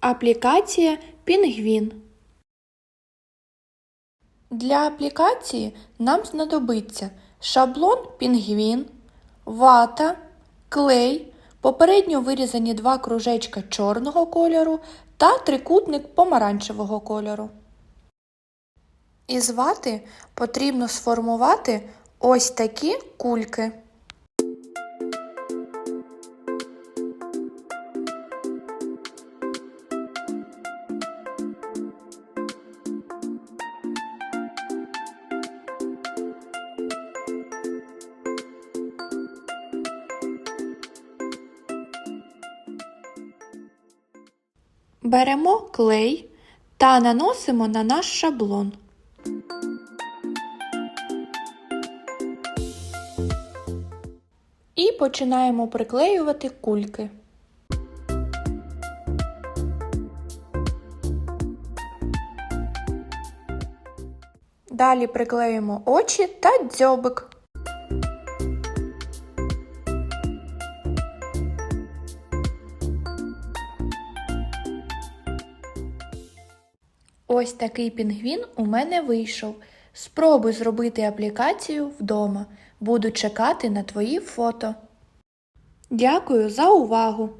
Аплікація Пінгвін. Для аплікації нам знадобиться шаблон Пінгвін, вата, клей, попередньо вирізані два кружечка чорного кольору та трикутник помаранчевого кольору. Із вати потрібно сформувати ось такі кульки. Беремо клей та наносимо на наш шаблон. І починаємо приклеювати кульки. Далі приклеїмо очі та дзьобик. Ось такий пінгвін у мене вийшов. Спробуй зробити аплікацію вдома. Буду чекати на твої фото. Дякую за увагу!